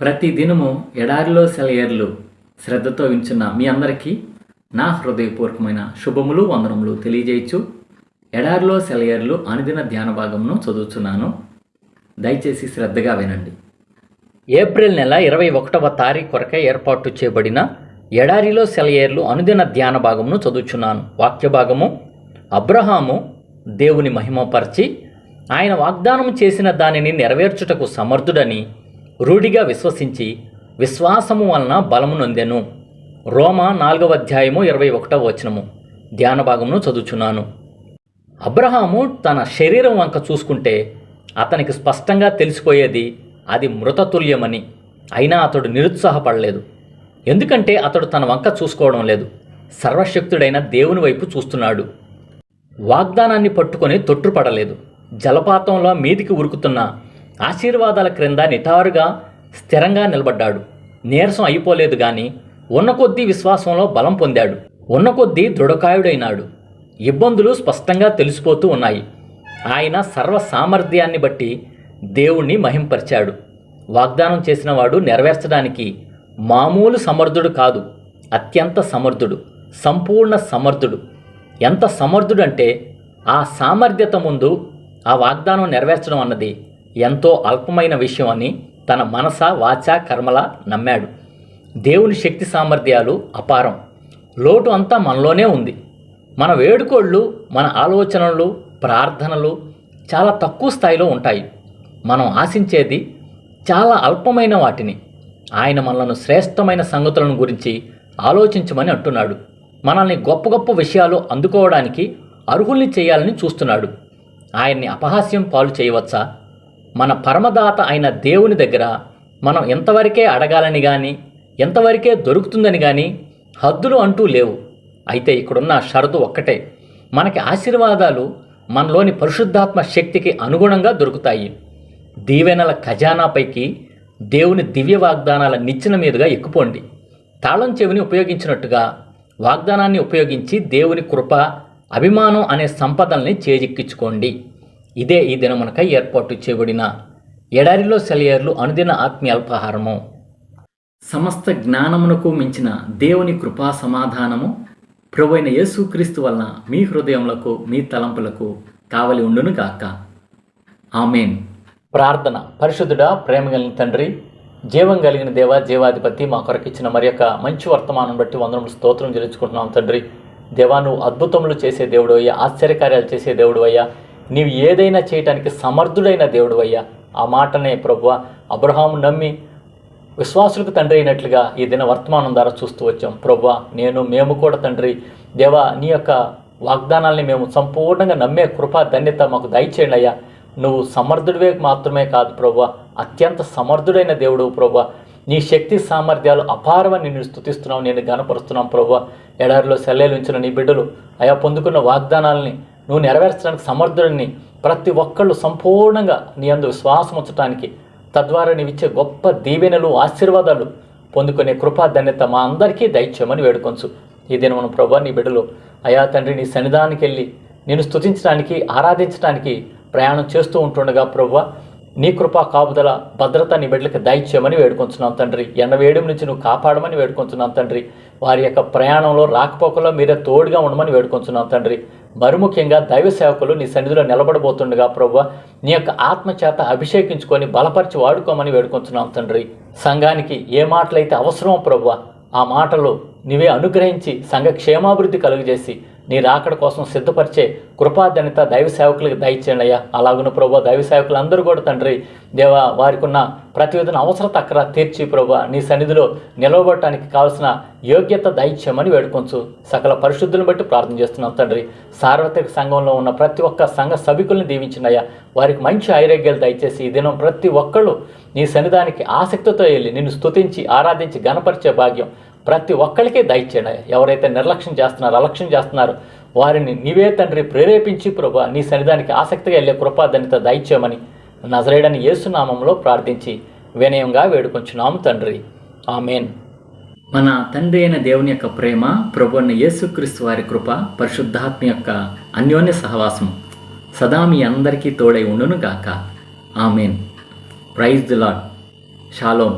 ప్రతి దినము ఎడారిలో సెలయేర్లు శ్రద్ధతో వించున్న మీ అందరికీ నా హృదయపూర్వకమైన శుభములు వందనములు తెలియజేయచ్చు. ఎడారిలో సెలయేర్లు అనుదిన ధ్యాన భాగమును చదువుతున్నాను దయచేసి శ్రద్ధగా వినండి. ఏప్రిల్ నెల ఇరవై ఒకటవ తారీఖు కొరకే ఏర్పాటు చేయబడిన ఎడారిలో సెలయేర్లు అనుదిన ధ్యాన భాగమును చదువుచున్నాను. వాక్య భాగము అబ్రహాము దేవుని మహిమపరిచి ఆయన వాగ్దానం చేసిన దానిని నెరవేర్చుటకు సమర్థుడని రూఢిగా విశ్వసించి విశ్వాసము వలన బలము నొందెను. రోమ నాలుగవ అధ్యాయము ఇరవై ఒకటవ వచనము. ధ్యాన భాగమును చదువుచున్నాను. అబ్రహాము తన శరీరం వంక చూసుకుంటే అతనికి స్పష్టంగా తెలిసిపోయేది అది మృతతుల్యమని. అయినా అతడు నిరుత్సాహపడలేదు. ఎందుకంటే అతడు తన వంక చూసుకోవడం లేదు. సర్వశక్తుడైన దేవుని వైపు చూస్తున్నాడు. వాగ్దానాన్ని పట్టుకొని తొట్టుపడలేదు. జలపాతంలో మీదికి ఉరుకుతున్న ఆశీర్వాదాల క్రింద నిటారుగా స్థిరంగా నిలబడ్డాడు. నీరసం అయిపోలేదు గాని ఉన్న కొద్దీ విశ్వాసంలో బలం పొందాడు. ఉన్న కొద్దీ దృఢకాయుడైనాడు. ఇబ్బందులు స్పష్టంగా తెలిసిపోతూ ఉన్నాయి. ఆయన సర్వ సామర్థ్యాన్ని బట్టి దేవుణ్ణి మహింపరిచాడు. వాగ్దానం చేసిన వాడు నెరవేర్చడానికి మామూలు సమర్థుడు కాదు. అత్యంత సమర్థుడు. సంపూర్ణ సమర్థుడు. ఎంత సమర్థుడంటే ఆ సామర్థ్యత ముందు ఆ వాగ్దానం నెరవేర్చడం అన్నది ఎంతో అల్పమైన విషయం అని తన మనస వాచ కర్మల నమ్మాడు. దేవుని శక్తి సామర్థ్యాలు అపారం. లోటు అంతా మనలోనే ఉంది. మన వేడుకోళ్ళు మన ఆలోచనలు ప్రార్థనలు చాలా తక్కువ స్థాయిలో ఉంటాయి. మనం ఆశించేది చాలా అల్పమైన వాటిని. ఆయన మనలను శ్రేష్టమైన సంగతులను గురించి ఆలోచించమని అంటున్నాడు. మనల్ని గొప్ప గొప్ప విషయాలు అందుకోవడానికి అర్హుల్ని చేయాలని చూస్తున్నాడు. ఆయన్ని అపహాస్యం పాలు చేయవచ్చా? మన పరమదాత అయిన దేవుని దగ్గర మనం ఎంతవరకే అడగాలని కానీ ఎంతవరకే దొరుకుతుందని కానీ హద్దులు అంటూ లేవు. అయితే ఇక్కడున్న షరతు ఒక్కటే. మనకి ఆశీర్వాదాలు మనలోని పరిశుద్ధాత్మ శక్తికి అనుగుణంగా దొరుకుతాయి. దీవెనల ఖజానాపైకి దేవుని దివ్య వాగ్దానాల నిచ్చెన మీదుగా ఎక్కుపోండి. తాళం చెవిని ఉపయోగించినట్టుగా వాగ్దానాన్ని ఉపయోగించి దేవుని కృప అభిమానం అనే సంపదల్ని చేజిక్కించుకోండి. ఇదే ఈ దినమునకై ఏర్పాటు చేయబడిన ఎడారిలో సెలయేర్లు అనుదిన ఆత్మీయ అల్పాహారము. సమస్త జ్ఞానమునకు మించిన దేవుని కృపా సమాధానము ప్రభువైన యేసుక్రీస్తు వలన మీ హృదయములకు మీ తలంపులకు కావలి ఉండును గాక. ఆమెన్. ప్రార్థన. పరిశుద్ధుడా ప్రేమ కలిగిన తండ్రి జీవం కలిగిన దేవ జీవాధిపతి మా కొరకిచ్చిన మరి యొక్క మంచి వర్తమానం బట్టి వందనములు స్తోత్రం చెల్లించుకుంటున్నాం తండ్రి. దేవా నువ్వు అద్భుతములు చేసే దేవుడు అయ్యా ఆశ్చర్యకార్యాలు చేసే దేవుడు అయ్యా నీవు ఏదైనా చేయటానికి సమర్థుడైన దేవుడు అయ్యా ఆ మాటనే ప్రభు అబ్రహాము నమ్మి విశ్వాసులకు తండ్రి అయినట్లుగా ఈ దిన వర్తమానం ద్వారా చూస్తూ వచ్చాం. ప్రభా నేను మేము కూడా తండ్రి. దేవా నీ యొక్క వాగ్దానాల్ని మేము సంపూర్ణంగా నమ్మే కృప ధన్యత మాకు దయచేయండి అయ్యా. నువ్వు సమర్థుడివే మాత్రమే కాదు ప్రభు అత్యంత సమర్థుడైన దేవుడు ప్రభు నీ శక్తి సామర్థ్యాలు అపారమని నిన్ను స్థుతిస్తున్నావు నేను గనపరుస్తున్నాం ప్రభు ఎడారిలో సెల్లెలు ఉంచిన నీ బిడ్డలు అయా పొందుకున్న వాగ్దానాలని నువ్వు నెరవేర్చడానికి సమర్థుడిని ప్రతి ఒక్కళ్ళు సంపూర్ణంగా నీ అందు విశ్వాసం ఉంచడానికి తద్వారా నీవిచ్చే గొప్ప దీవెనలు ఆశీర్వాదాలు పొందుకునే కృపా ధన్యత మా అందరికీ దయచేయమని వేడుకొంచు. ఈ మన ప్రభా నీ బిడ్డలు అయా తండ్రి నీ సన్నిధానికి వెళ్ళి నేను స్తుతించడానికి ఆరాధించడానికి ప్రయాణం చేస్తూ ఉంటుండగా ప్రభా నీ కృపా కాపుదల భద్రత నీ బిడ్డలకు దయచేయమని వేడుకొంచున్నాం తండ్రి. ఎండ వేడి నుంచి నువ్వు కాపాడమని వేడుకొంచున్నాం తండ్రి. వారి యొక్క ప్రయాణంలో రాకపోకలో మీరే తోడుగా ఉండమని వేడుకొంచున్నాం తండ్రి. మరి ముఖ్యంగా దైవ సేవకులు నీ సన్నిధిలో నిలబడబోతుండగా ప్రభు నీ యొక్క ఆత్మచేత అభిషేకించుకొని బలపరిచి వాడుకోమని వేడుకొంచున్నాం తండ్రి. సంఘానికి ఏ మాటలైతే అవసరమో ప్రభు ఆ మాటలు నీవే అనుగ్రహించి సంఘ క్షేమాభివృద్ధి కలుగజేసి నీ రాకడ కోసం సిద్ధపరిచే కృపాధనిత దైవ సేవకులకు దయచేయండి అయ్యా. అలాగున్న ప్రభు దైవ సేవకులు అందరూ కూడా తండ్రి. దేవా వారికి ఉన్న ప్రతివేదన అవసరత అక్కడ తీర్చి ప్రభు నీ సన్నిధిలో నిలవబడటానికి కావాల్సిన యోగ్యత దయచేయమని వేడుకొంచు. సకల పరిశుద్ధులను బట్టి ప్రార్థన చేస్తున్నాం తండ్రి. సార్వత్రిక సంఘంలో ఉన్న ప్రతి ఒక్క సంఘ సభికుల్ని దీవించినయ్యా వారికి మంచి ఐరోగ్యాలు దయచేసి ఈ దినం ప్రతి ఒక్కళ్ళు నీ సన్నిధానికి ఆసక్తితో వెళ్ళి నిన్ను స్తుతించి ఆరాధించి గణపరిచే భాగ్యం ప్రతి ఒక్కరికే దయచేయండి. ఎవరైతే నిర్లక్ష్యం చేస్తున్నారో అలక్ష్యం చేస్తున్నారో వారిని నీవే తండ్రి ప్రేరేపించి ప్రభా నీ సన్నిధానికి ఆసక్తిగా వెళ్ళే కృపా దయచేయమని నజరేడని యేసునామంలో ప్రార్థించి వినయంగా వేడుకొంచున్నాము తండ్రి. ఆమెన్. మన తండ్రి అయిన దేవుని యొక్క ప్రేమ ప్రభు యేసుక్రీస్తు వారి కృప పరిశుద్ధాత్మ యొక్క అన్యోన్య సహవాసం సదా మీ అందరికీ తోడై ఉండును గాక amen. Praise the Lord shalom